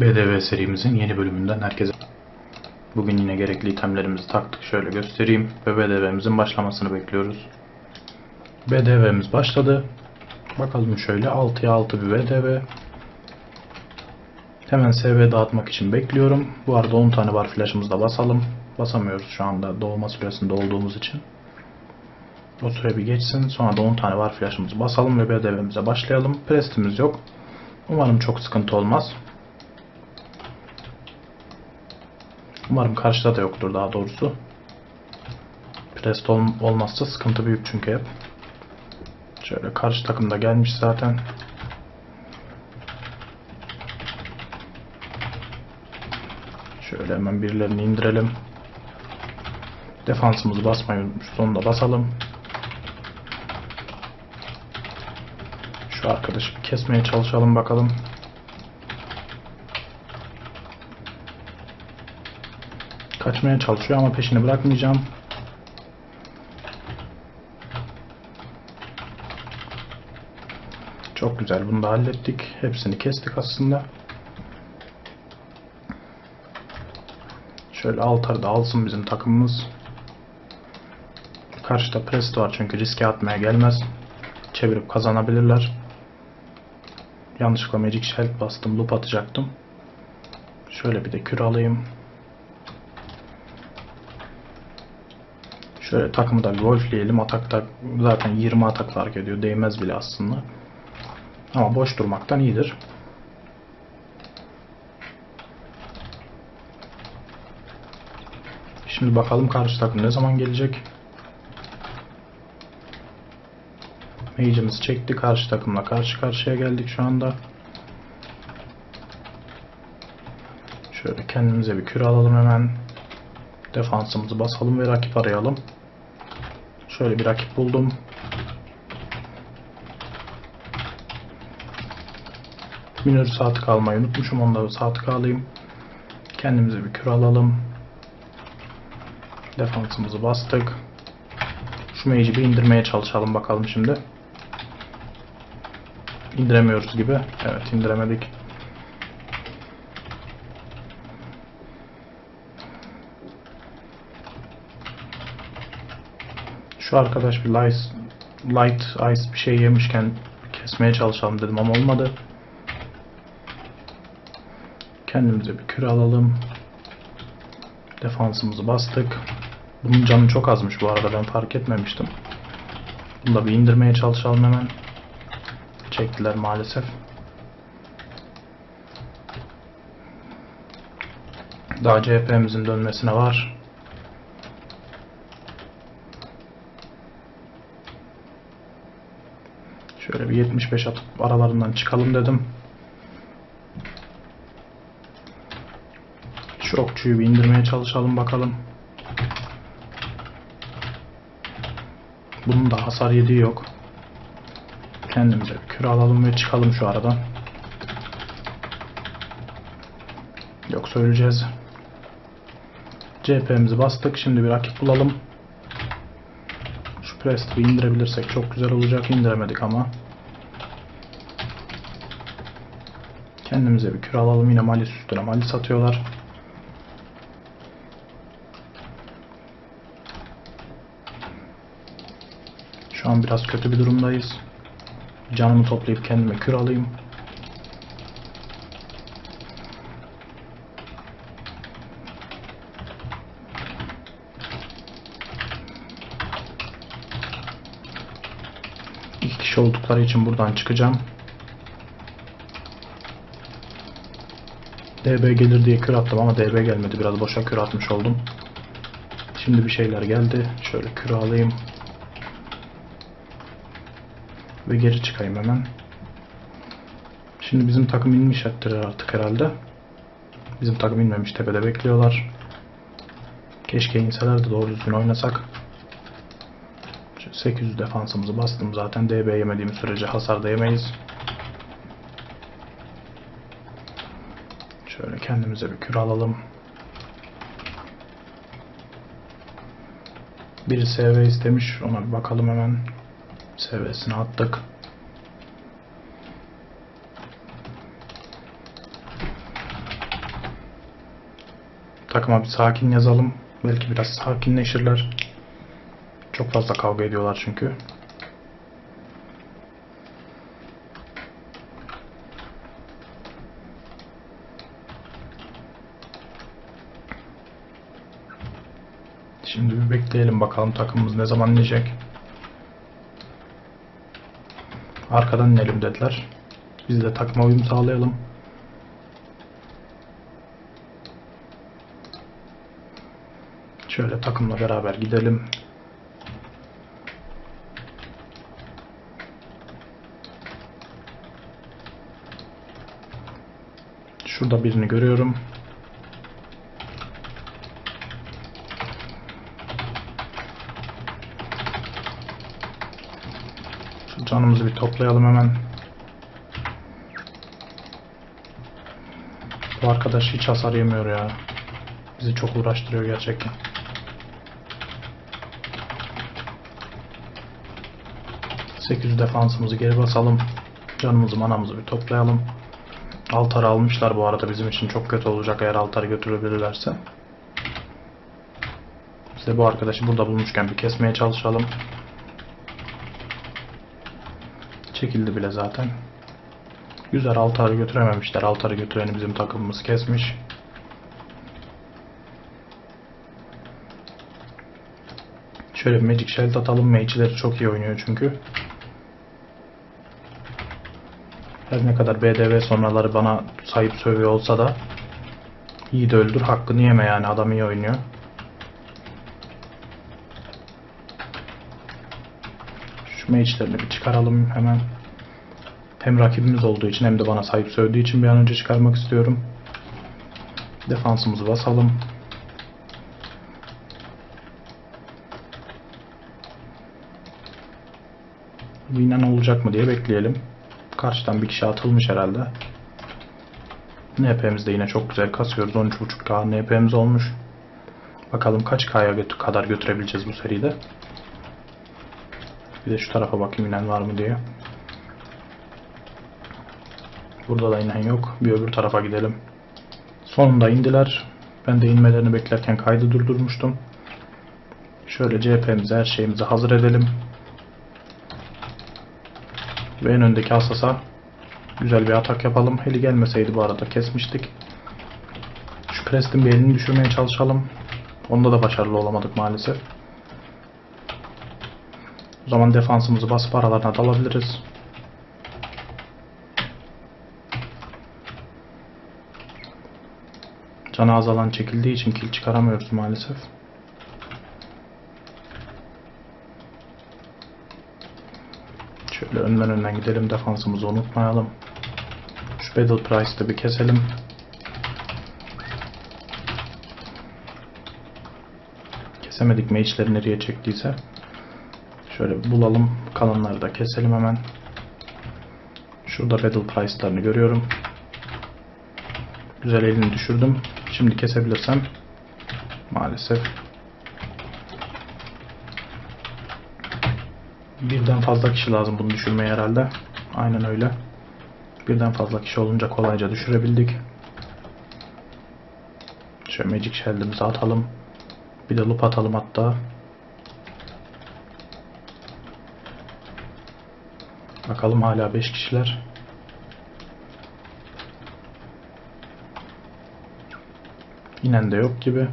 BDV serimizin yeni bölümünden herkese Bugün yine gerekli itemlerimizi taktık. Şöyle göstereyim ve BDV'mizin başlamasını bekliyoruz. BDV'miz başladı. Bakalım şöyle 6'ya 6 bir BDV. Hemen SV dağıtmak için bekliyorum. Bu arada 10 tane var flash'ımızı da basalım. Basamıyoruz şu anda doğma süresinde olduğumuz için. O süre bir geçsin. Sonra da 10 tane var flash'ımızı basalım ve BDV'mize başlayalım. Prestimiz yok. Umarım çok sıkıntı olmaz. Umarım karşıda da yoktur daha doğrusu. Prest ol olmazsa sıkıntı büyük çünkü hep. Şöyle karşı takım da gelmiş zaten. Şöyle hemen birilerini indirelim. Defansımızı basmayı unutmuşuz. Onu da basalım. Şu arkadaşı kesmeye çalışalım bakalım. Kaçmaya çalışıyor ama peşini bırakmayacağım. Çok güzel bunu da hallettik. Hepsini kestik aslında. Şöyle altarı da alsın bizim takımımız. Karşıda Presto var çünkü riske atmaya gelmez. Çevirip kazanabilirler. Yanlışlıkla Magic Shell bastım. Loop atacaktım. Şöyle bir de kür alayım. Şöyle takımı da golfleyelim. Atakta zaten 20 atak fark ediyor. Değmez bile aslında. Ama boş durmaktan iyidir. Şimdi bakalım karşı takım ne zaman gelecek. Mage'imizi çekti. Karşı takımla karşı karşıya geldik şu anda. Şöyle kendimize bir kür alalım hemen. Defansımızı basalım ve rakip arayalım. Şöyle bir rakip buldum. Minörü saatlik almayı unutmuşum. Da saatlik alayım. Kendimize bir kür alalım. Defansımızı bastık. Şu mage'i bir indirmeye çalışalım bakalım şimdi. İndiremiyoruz gibi. Evet indiremedik. Şu arkadaş bir light, light ice bir şey yemişken kesmeye çalışalım dedim ama olmadı. Kendimize bir küre alalım. Defansımızı bastık. Bunun canı çok azmış bu arada ben fark etmemiştim. Bunu da bir indirmeye çalışalım hemen. Çektiler maalesef. Daha CHP'mizin dönmesine var. Şöyle bir 75 atıp aralarından çıkalım dedim. Şu okçuyu bir indirmeye çalışalım bakalım. Bunun da hasar yediği yok. Kendimize bir küre alalım ve çıkalım şu aradan. Yoksa öleceğiz. CHP'mizi bastık. Şimdi bir rakip bulalım. Şu Prest'i indirebilirsek çok güzel olacak. İndiremedik ama. Kendimize bir küre alalım. Yine Malis üstüne Malis atıyorlar. Şu an biraz kötü bir durumdayız. Canımı toplayıp kendime kür alayım. İki kişi oldukları için buradan çıkacağım. DB gelir diye kür attım ama DB gelmedi. Biraz boşa kür atmış oldum. Şimdi bir şeyler geldi. Şöyle kür alayım. Ve geri çıkayım hemen. Şimdi bizim takım inmiş artık herhalde. Bizim takım inmemiş tepede bekliyorlar. Keşke inseler de doğru düzgün oynasak. Şu 800 defansımızı bastım zaten. DB yemediğim sürece hasar da yemeyiz. Şöyle kendimize bir kür alalım. Biri SV istemiş. Ona bir bakalım hemen. SV'sini attık. takıma bir sakin yazalım. Belki biraz sakinleşirler. Çok fazla kavga ediyorlar çünkü. Şimdi bir bekleyelim bakalım takımımız ne zaman inecek. Arkadan inelim dediler. Biz de takıma uyum sağlayalım. Şöyle takımla beraber gidelim. Şurada birini görüyorum. Canımızı bir toplayalım hemen. Bu arkadaş hiç hasar yemiyor ya. Bizi çok uğraştırıyor gerçekten. Sekiz defansımızı geri basalım. Canımızı manamızı bir toplayalım. Altarı almışlar bu arada bizim için çok kötü olacak eğer altarı götürebilirlerse. Biz de bu arkadaşı burada bulmuşken bir kesmeye çalışalım. Çekildi bile zaten. Güzel altarı götürememişler. Altarı götüreni bizim takımımız kesmiş. Şöyle Magic Shield atalım. Mage'leri çok iyi oynuyor çünkü. Her ne kadar BDV sonraları bana sayıp sövüyor olsa da iyi de öldür. Hakkını yeme yani. Adam iyi oynuyor. Şu mage'lerini bir çıkaralım hemen. Hem rakibimiz olduğu için hem de bana sahip sövdüğü için bir an önce çıkarmak istiyorum. Defansımızı basalım. Winen olacak mı diye bekleyelim. Karşıdan bir kişi atılmış herhalde. NP'miz de yine çok güzel kasıyoruz. 13.5K NP'miz olmuş. Bakalım kaç K'ya kadar götürebileceğiz bu seride. Bir de şu tarafa bakayım inen var mı diye. Burada da inen yok. Bir öbür tarafa gidelim. Sonunda indiler. Ben de inmelerini beklerken kaydı durdurmuştum. Şöyle CHP'mizi her şeyimizi hazır edelim. Ve en öndeki hassasa güzel bir atak yapalım. Heli gelmeseydi bu arada kesmiştik. Şu Preston bir elini düşürmeye çalışalım. Onda da başarılı olamadık maalesef. O zaman defansımızı basıp aralarına dalabiliriz. Canı azalan çekildiği için kill çıkaramıyoruz maalesef. Şöyle önden önden gidelim defansımızı unutmayalım. Şu Battle Price'ı bir keselim. Kesemedik mage'leri nereye çektiyse. Şöyle bulalım. Kalanları da keselim hemen. Şurada Battle Price'larını görüyorum. Güzel elini düşürdüm. Şimdi kesebilirsem. Maalesef. Birden fazla kişi lazım bunu düşürmeye herhalde. Aynen öyle. Birden fazla kişi olunca kolayca düşürebildik. Şöyle Magic Shield'imizi atalım. Bir de loop atalım hatta. Bakalım hala 5 kişiler. İnen de yok gibi.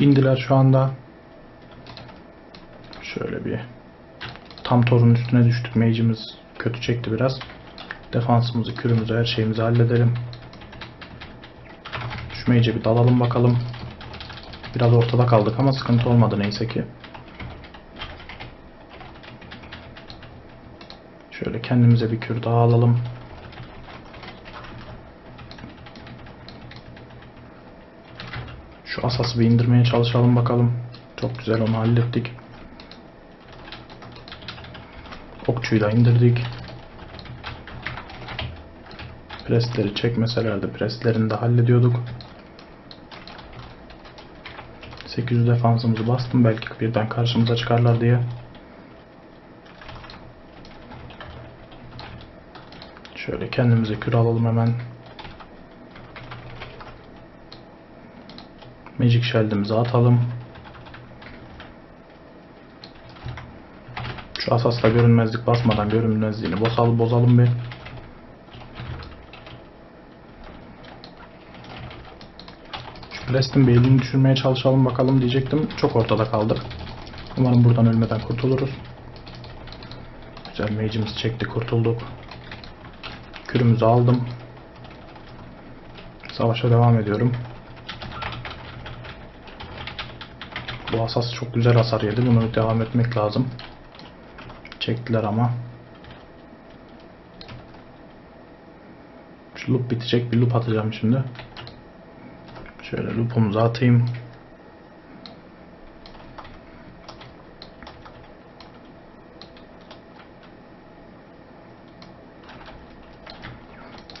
İndiler şu anda. Şöyle bir tam torun üstüne düştük. Mage'imiz kötü çekti biraz. Defansımızı, kürümüzü, her şeyimizi halledelim. Şu mage'e bir dalalım bakalım. Biraz ortada kaldık ama sıkıntı olmadı neyse ki. Şöyle kendimize bir kür daha alalım. Şu asası bir indirmeye çalışalım bakalım. Çok güzel onu hallettik. Okçuyu da indirdik. Presleri çekmeseler de preslerini de hallediyorduk. 800 defansımızı bastım belki birden karşımıza çıkarlar diye. Şöyle kendimize kür alalım hemen. Magic Shield'imizi atalım. Şu asasla görünmezlik basmadan görünmezliğini bozalım, bozalım bir. Şu Blast'in beylini düşürmeye çalışalım bakalım diyecektim. Çok ortada kaldık. Umarım buradan ölmeden kurtuluruz. Güzel mage'imizi çekti kurtulduk. Kürümüzü aldım. Savaşa devam ediyorum. Bu asas çok güzel hasar yedi. Bunu devam etmek lazım. Çektiler ama. Şu loop bitecek. Bir loop atacağım şimdi. Şöyle loop'umuzu atayım.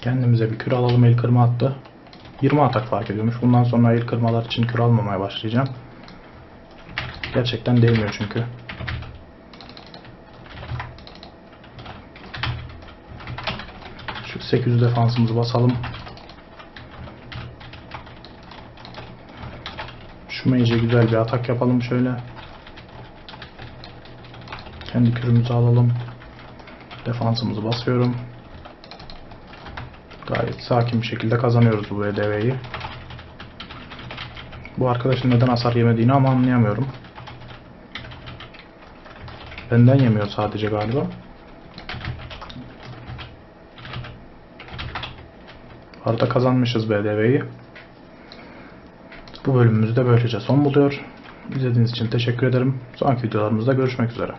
Kendimize bir kür alalım. El kırma attı. 20 atak fark ediyormuş. Bundan sonra el kırmalar için kür almamaya başlayacağım. Gerçekten değmiyor çünkü. Şu 800 defansımızı basalım. Şu mage'e güzel bir atak yapalım şöyle. Kendi kürümüzü alalım. Defansımızı basıyorum. Gayet sakin bir şekilde kazanıyoruz bu VDV'yi. Bu arkadaşın neden hasar yemediğini ama anlayamıyorum. Benden yemiyor sadece galiba. Arada kazanmışız BDV'yi. Bu bölümümüz de böylece son buluyor. İzlediğiniz için teşekkür ederim. Sonraki videolarımızda görüşmek üzere.